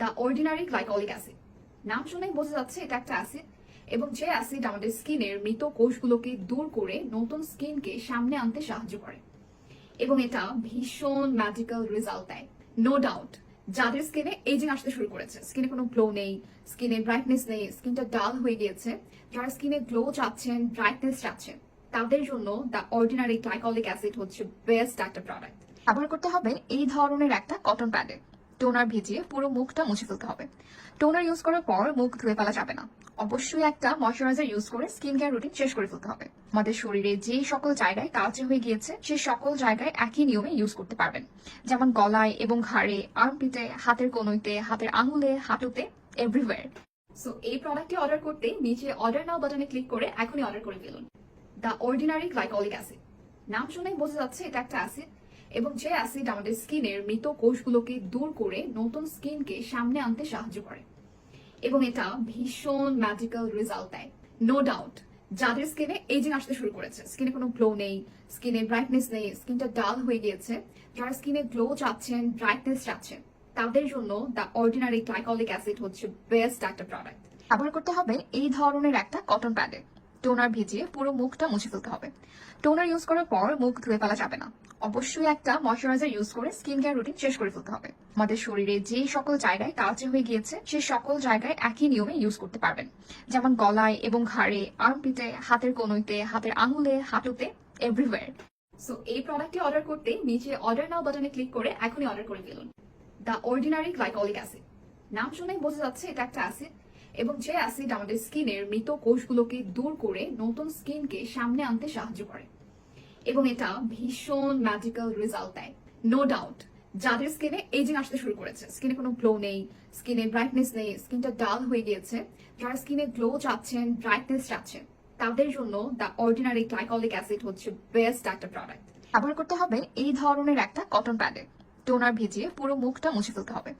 The ordinary glycolic acid. নাম শুনেই বোঝা যাচ্ছে এটা একটা অ্যাসিড এবং যে অ্যাসিড আমাদের স্কিনের মৃত কোষগুলোকে দূর করে নতুন স্কিনকে সামনে আনতে সাহায্য করে। এবং এটা ভীষণ ম্যাজিক্যাল রেজাল্ট দেয়। নো ডাউট যাদের স্কিনে এজিং আসতে শুরু করেছে, স্কিনে কোনো গ্লো নেই, স্কিনে ব্রাইটনেস নেই, স্কিনটা ডাল হয়ে গিয়েছে, যারা স্কিনে গ্লো চাচ্ছেন ব্রাইটনেস চাচ্ছেন, তাদের জন্য দ্য অর্ডিনারি গ্লাইকলিক অ্যাসিড হচ্ছে বেস্ট একটা প্রোডাক্ট ব্যবহার করতে হবে এই ধরনের একটা কটন প্যাডে টোনার ভিজিয়ে পুরো মুখটা মুছে ফেলতে হবে। টোনার ইউজ করার পর মুখ ধুয়ে ফেলা যাবে না। অবশ্যই একটা ময়শ্চারাইজার ইউজ করে স্কিন কেয়ার রুটিন শেষ করে ফেলতে হবে। আমাদের শরীরে যে সকল জায়গায় কালচে হয়ে গিয়েছে, সে সকল জায়গায় একই নিয়মে ইউজ করতে পারবেন। যেমন গলায় এবং ঘাড়ে আর্মপিটে হাতের কনুইতে হাতের আঙুলে হাঁটুতে এভরিওয়্যার সো এই প্রোডাক্টটি অর্ডার করতে নিচে অর্ডার নাও বাটনে ক্লিক করে এখনই অর্ডার করে ফেলুন। দ্য অর্ডিনারি গ্লাইকলিক অ্যাসিড নাম শুনেই বোঝা যাচ্ছে এটা একটা অ্যাসিড এবং যে অ্যাসিড আমাদের স্কিনের মৃত কোষগুলোকে দূর করে নতুন স্কিনকে সামনে আনতে সাহায্য করে। এবং এটা ভীষণ ম্যাজিক্যাল রেজাল্ট দেয় নো ডাউট যাদের স্কিনে এজিং আসতে শুরু করেছে, স্কিনে কোনো গ্লো নেই, স্কিনে ব্রাইটনেস নেই, স্কিনটা ডাল হয়ে গিয়েছে। যারা স্কিনে গ্লো চাচ্ছেন ব্রাইটনেস চাচ্ছেন, তাদের জন্য দ্য অর্ডিনারি গ্লাইকলিক অ্যাসিড হচ্ছে বেস্ট একটা প্রোডাক্ট ব্যবহার করতে হবে এই ধরনের একটা কটন প্যাডে টোনার ভিজিয়ে পুরো মুখটা মুছে ফেলতে হবে। টোনার ইউজ করার পর মুখ ধুয়ে ফেলা যাবে না। অবশ্যই একটা ময়শ্চারাইজার ইউজ করে স্কিন কেয়ার রুটিন শেষ করে ফেলতে হবে। আমাদের শরীরে যে সকল জায়গায় কালচে হয়ে গিয়েছে সে সকল জায়গায় একই নিয়মে ইউজ করতে পারবেন। যেমন গলায় এবং ঘাড়ে আর্মপিটে হাতের কনুইতে, হাতের আঙুলে, হাঁটুতে এভরিওয়্যার সো এই প্রোডাক্টটি অর্ডার করতে নিচে অর্ডার নাও বাটনে ক্লিক করে এখনই অর্ডার করে ফেলুন। দ্য অর্ডিনারি গ্লাইকলিক অ্যাসিড নাম শুনেই বোঝা যাচ্ছে এটা একটা অ্যাসিড এবং যে অ্যাসিড আমাদের স্কিনের মৃত কোষগুলোকে দূর করে নতুন স্কিনকে সামনে আনতে সাহায্য করে। এবং এটা ভীষণ ম্যাজিক্যাল রেজাল্ট দেয়। নো ডাউট যাদের স্কিনে এজিং আসতে শুরু করেছে, স্কিনে কোনো গ্লো নেই, স্কিনে ব্রাইটনেস নেই, স্কিনটা ডাল হয়ে গিয়েছে, যারা স্কিনে গ্লো চাচ্ছেন ব্রাইটনেস চাচ্ছেন, তাদের জন্য দ্য অর্ডিনারি গ্লাইকলিক অ্যাসিড হচ্ছে বেস্ট একটা প্রোডাক্ট ব্যবহার করতে হবে এই ধরনের একটা কটন প্যাডে টোনার ভিজিয়ে পুরো মুখটা মুছে ফেলতে হবে।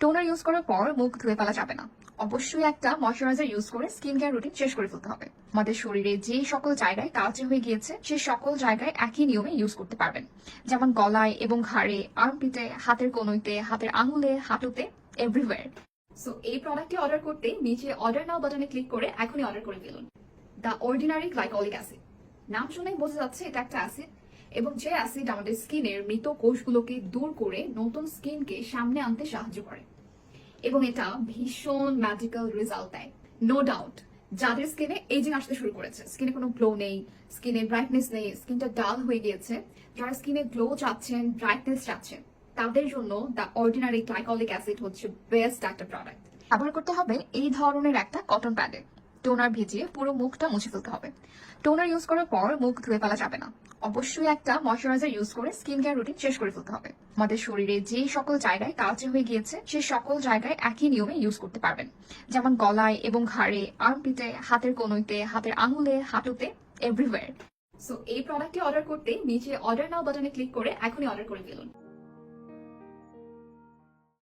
টোনার ইউজ করার পর মুখ ধুয়ে ফেলা যাবে না। অবশ্যই একটা ময়শ্চারাইজার ইউজ করে স্কিন কেয়ার রুটিন শেষ করে ফেলতে হবে। আমাদের শরীরে যে সকল জায়গায় কালচে হয়ে গিয়েছে, সে সকল জায়গায় একই নিয়মে ইউজ করতে পারবেন। যেমন গলায় এবং ঘাড়ে আর্মপিটে হাতের কনুইতে হাতের আঙুলে, হাঁটুতে এভরিওয়্যার সো এই প্রোডাক্টটি অর্ডার করতে নিচে অর্ডার নাও বাটনে ক্লিক করে এখনই অর্ডার করে ফেলুন। দ্য অর্ডিনারি গ্লাইকলিক অ্যাসিড নাম শুনেই বোঝা যাচ্ছে এটা একটা অ্যাসিড এবং যে অ্যাসিড আমাদের স্কিনের মৃত কোষগুলোকে দূর করে নতুন স্কিনকে সামনে আনতে সাহায্য করে। এবং এটা ভীষণ ম্যাজিক্যাল রেজাল্ট দেয়। নো ডাউট যাদের স্কিনে এজিং আসতে শুরু করেছে স্কিনে কোনো গ্লো নেই স্কিনে ব্রাইটনেস নেই স্কিনটা ডাল হয়ে গিয়েছে, যারা স্কিনে গ্লো চাচ্ছেন ব্রাইটনেস চাচ্ছেন, তাদের জন্য দ্য অর্ডিনারি গ্লাইকলিক অ্যাসিড হচ্ছে বেস্ট একটা প্রোডাক্ট ব্যবহার করতে হবে এই ধরনের একটা কটন প্যাডে টোনার ভিজিয়ে পুরো মুখটা মুছে ফেলতে হবে। টোনার ইউজ করার পর মুখ ধুয়ে ফেলা যাবে না। অবশ্যই একটা ময়শ্চারাইজার ইউজ করে স্কিন কেয়ার রুটিন শেষ করে ফেলতে হবে। আমাদের শরীরে যে সকল জায়গায় কালচে হয়ে গিয়েছে, সে সকল জায়গায় একই নিয়মে ইউজ করতে পারবেন। যেমন গলায় এবং ঘাড়ে আর্মপিটে হাতের কনুইতে, হাতের আঙুলে, হাঁটুতে এভরিওয়্যার সো এই প্রোডাক্টটি অর্ডার করতে নিচে অর্ডার নাও বাটনে ক্লিক করে এখনই অর্ডার করে ফেলুন।